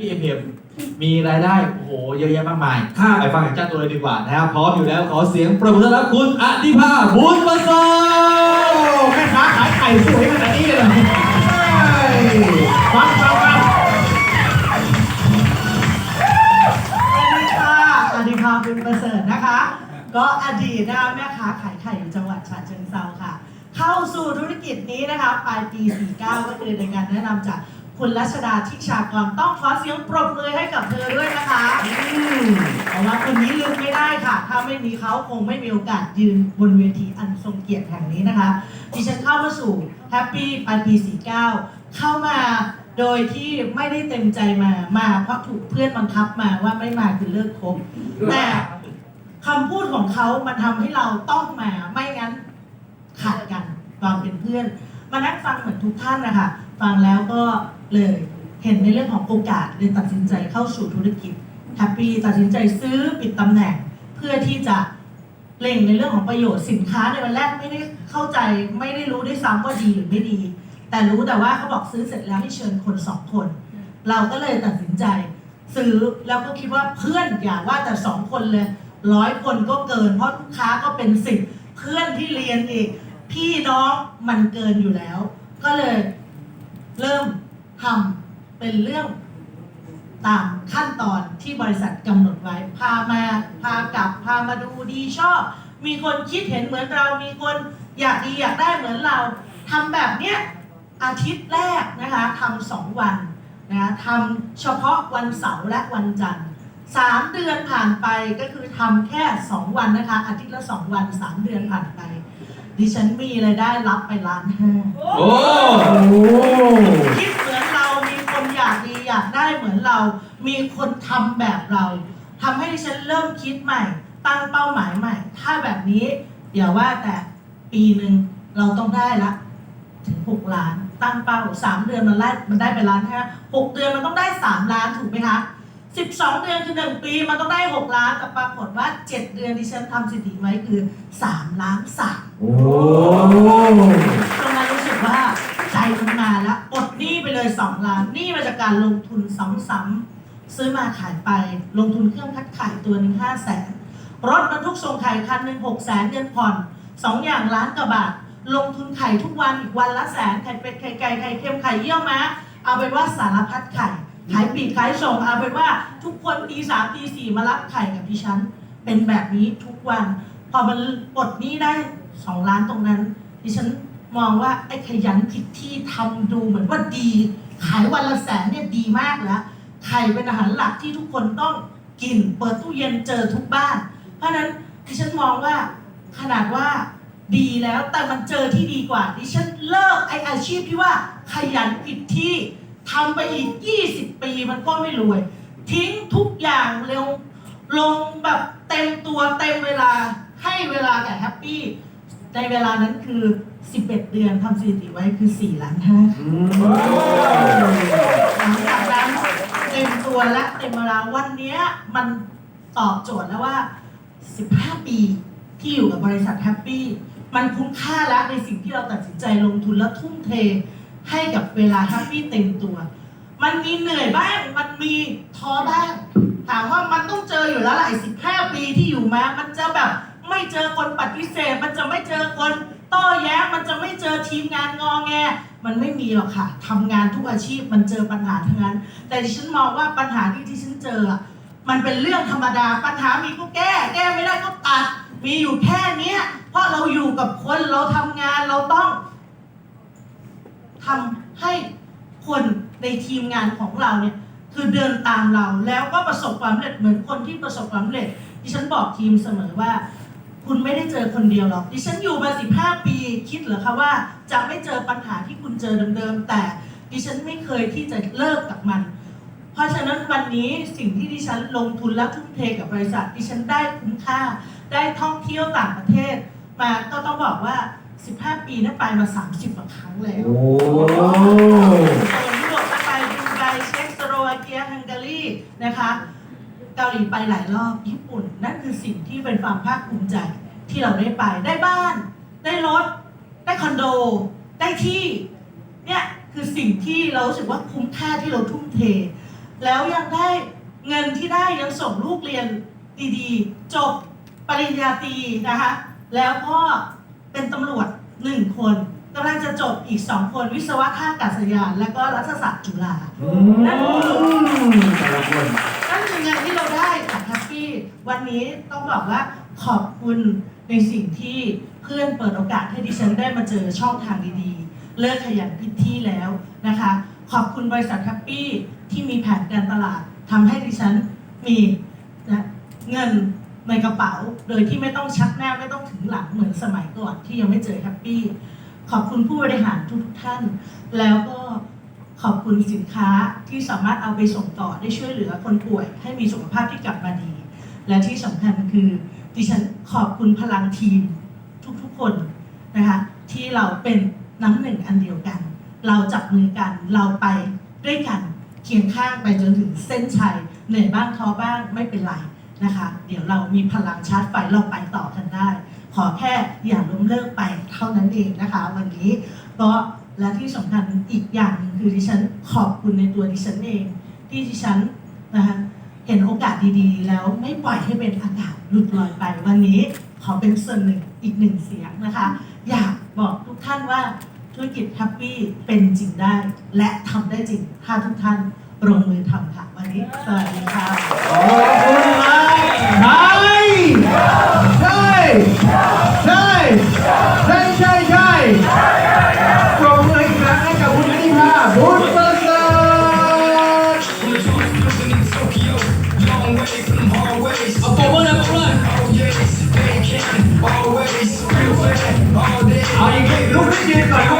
พี่เอ็มเอ็มมีรายได้โอ้โหเยอะแยะมากมายครับไปฟังจากเจ้าตัวเลยดีกว่านะครับพร้อมอยู่แล้วขอเสียงประมือต้อนรับคุณอธิภาบุญประเสริฐแม่ค้าขายไข่สวยขนาดนี้เลยเหรอฟังฟังฟังสวัสดีค่ะอดีภาบุญประเสริฐนะคะ ก็อดีตนะคะแม่ค้าขายไข่อยู่จังหวัดฉะเชิงเทราค่ะ เข้าสู่ธุรกิจนี้นะคะปลายปี 49 ก็คือในการแนะนำจาก คุณรัชดาทิชากรต้องขอเสียงปรบมือให้กับเธอด้วยนะคะอืมเพราะว่าคนนี้ลืมไม่ได้ค่ะ ถ้าไม่มีเขาคงไม่มีโอกาสยืนบนเวทีอันทรงเกียรติแห่งนี้นะคะดิฉันเข้ามาสู่แฮปปี้ปลายปี49 เข้ามาโดยที่ไม่ได้เต็มใจมามาเพราะถูกเพื่อนบังคับมาว่าไม่มาคือเลิกคบแต่คำพูดของเขามันทำให้เราต้องมาไม่งั้นขาดกันความเป็นเพื่อน มานั่งฟังเหมือนทุกท่านนะคะฟังแล้วก็ เลย เห็นในเรื่องของโอกาสเลยตัดสินใจเข้าสู่ธุรกิจแฮปปี้ตัดสินใจซื้อปิดตำแหน่ง เพื่อที่จะเล็งในเรื่องของประโยชน์สินค้าในวันแรกไม่ได้เข้าใจไม่ได้รู้ด้วยซ้ำว่าดีหรือไม่ดี แต่รู้แต่ว่าเขาบอกซื้อเสร็จแล้วให้เชิญคนสองคน เราก็เลยตัดสินใจ ซื้อแล้วก็คิดว่าเพื่อนอย่าว่าแต่สองคนเลยร้อยคนก็เกิน เพราะลูกค้าก็เป็นสิบเพื่อนที่เรียนอีกพี่น้องมันเกินอยู่แล้ว ก็เลยเริ่ม ทำเป็นเรื่องตามขั้นตอนที่บริษัทกำหนดไว้ พามาพากลับพามาดูดีชอบ มีคนคิดเห็นเหมือนเรา มีคนอยากดีอยากได้เหมือนเราทำแบบเนี้ยอาทิตย์แรกนะคะทำสองวันนะทำเฉพาะวันเสาร์และวันจันทร์สามเดือนผ่านไปก็คือทำแค่สองวันนะคะ อาทิตย์ละสองวันสามเดือนผ่านไป ดิฉันมีรายได้รับไปล้านห้าโอ้ มือนเรามีคนทำแบบเราทำให้ดิฉันเริ่มคิดใหม่ ตั้งเป้าหมายใหม่ ถ้าแบบนี้อย่าว่าแต่ปีหนึ่งเราต้องได้ละ ถึงหกล้าน ตั้งเป้าสามเดือนมันได้มันได้ไปล้านห้าหกเดือนมันต้องได้สามล้านถูกไหมคะสิบสองเดือนคือหนึ่งปีมันต้องได้หกล้านแต่ปรากฏว่าเจ็ดเดือนดิฉันทำสถิติไว้คือสามล้านสามโอ้ตรงนั้นรู้สึกว่าใจมันมาแล้วปลดหนี้ไปเลยสองล้านหนี้มาจากการลง ซ้ำๆซื้อมาขายไปลงทุนเครื่องคัดไข่ตัวหนึ่งห้าแสนรถบรรทุกส่งไข่คันหนึ่งหกแสนเงินผ่อนสองอย่างล้านกว่าบาทลงทุนไข่ทุกวันอีกวันละแสนไข่เป็ดไข่ไก่ไข่เค็มไข่เยี่ยวม้าเอาเป็นว่าสารพัดไข่ขายปีกขายส่งเอาเป็นว่าทุกคนตีสามตีสี่มารับไข่กับดิฉัน เป็นแบบนี้ทุกวัน พอมันปลดหนี้ได้สองล้านตรงนั้น ดิฉันมองว่าไอ้ขยันผิดที่ทำดูเหมือนว่าดี ขายวันละแสนเนี่ยดีมากแล้วไข่เป็นอาหารหลักที่ทุกคนต้องกิน เปิดตู้เย็นเจอทุกบ้าน เพราะฉะนั้นดิฉันมองว่าขนาดว่าดีแล้วแต่มันเจอที่ดีกว่า ดิฉันเลิกไออาชีพที่ว่าขยันผิดที่ทำไปอีก 20 ปีมันก็ไม่รวย ทิ้งทุกอย่างเร็วลงแบบเต็มตัวเต็มเวลาให้เวลาแก่แฮปปี้ในเวลานั้นคือ 11 เดือนทำสถิติไว้คือ 4 ล้านห้าอืมหลังจากนั้นเต็มตัวและเต็มเวลาวันเนี้ยมันตอบโจทย์แล้วว่า 15 ปีที่อยู่กับบริษัทแฮปปี้มันคุ้มค่าแล้วในสิ่งที่เราตัดสินใจลงทุนและทุ่มเทให้กับเวลาแฮปปี้เต็มตัว มันมีเหนื่อยบ้าง มันมีท้อบ้าง ถามว่ามันต้องเจออยู่แล้วหลายสิบห้าปีที่อยู่มา มันจะแบบไม่เจอคนปฏิเสธ มันจะไม่เจอคน โต้แย้งมันจะไม่เจอทีมงานงอแง มันไม่มีหรอกค่ะทำงานทุกอาชีพมันเจอปัญหาทั้งนั้น แต่ดิฉันมองว่าปัญหาที่ที่ฉันเจออะมันเป็นเรื่องธรรมดา ปัญหามีก็แก้ แก้ไม่ได้ก็ตัด มีอยู่แค่เนี้ย เพราะเราอยู่กับคนเราทำงานเราต้องทำให้คนในทีมงานของเราเนี่ยคือเดินตามเราแล้วก็ประสบความสำเร็จเหมือนคนที่ประสบความสำเร็จดิฉันบอกทีมเสมอว่า คุณไม่ได้เจอคนเดียวหรอก ดิฉันอยู่มา 15 ปีคิดเหรอคะว่า จะไม่เจอปัญหาที่คุณเจอเดิมๆแต่ดิฉันไม่เคยที่จะเลิกกับมัน เพราะฉะนั้นวันนี้สิ่งที่ดิฉันลงทุนและทุ่มเทกับบริษัท ดิฉันได้คุ้มค่า ได้ท่องเที่ยวต่างประเทศ มาก็ต้องบอกว่า 15 ปีนั้นไปมา 30กว่าครั้งแล้วโอ้โซนยุโรปก็ไปดูไบเช็กสโลวาเกียฮังการีนะคะ เกาหลีไปหลายรอบญี่ปุ่น นั่นคือสิ่งที่เป็นความภาคภูมิใจที่เราได้ไปได้บ้าน ได้รถ ได้คอนโด ได้ที่เนี่ยคือสิ่งที่เรารู้สึกว่าคุ้มค่าที่เราทุ่มเท แล้วยังได้เงินที่ได้ยังส่งลูกเรียนดีๆ จบปริญญาตรีนะคะแล้วก็เป็นตำรวจหนึ่งคนกำลังจะจบอีกสองคนวิศวะท่าอากาศยาน และก็รัฐศาสตร์จุฬาอืมแต่ละคนนั่นคือเงินที่ วันนี้ต้องบอกว่าขอบคุณในสิ่งที่เพื่อนเปิดโอกาสให้ดิฉันได้มาเจอช่องทางดีๆ เลิกขยันพิดที่แล้วนะคะ ขอบคุณบริษัทแฮปปี้ที่มีแผนการตลาดทำให้ดิฉันมีนะเงินในกระเป๋าโดยที่ไม่ต้องชักหน้าไม่ต้องถึงหลังเหมือนสมัยก่อนที่ยังไม่เจอแฮปปี้ขอบคุณผู้บริหารทุกท่าน แล้วก็ขอบคุณสินค้าที่สามารถเอาไปส่งต่อได้ช่วยเหลือคนป่วย ให้มีสุขภาพที่กลับมาดี และที่สำคัญคือดิฉันขอบคุณพลังทีมทุกๆคนนะคะที่เราเป็นน้ำหนึ่งอันเดียวกัน เราจับมือกันเราไปด้วยกันเคียงข้างไปจนถึงเส้นชัยเหนื่อยบ้างท้อบ้างไม่เป็นไรนะคะ เดี๋ยวเรามีพลังชาร์จไฟเราไปต่อกันได้ ขอแค่อย่าล้มเลิกไปเท่านั้นเองนะคะ วันนี้ก็และที่สำคัญอีกอย่างหนึ่งคือดิฉันขอบคุณในตัวดิฉันเอง ที่ดิฉันนะคะ เห็นโอกาสดีๆ แล้วไม่ปล่อยให้เป็นอากาศหลุดลอยไปวันนี้ขอเป็นส่วนหนึ่งอีกหนึ่งเสียงนะคะ อยากบอกทุกท่านว่าธุรกิจแฮปปี้เป็นจริงได้ และทำได้จริงถ้าทุกท่านลงมือทำค่ะ วันนี้สวัสดีค่ะ 이길까요?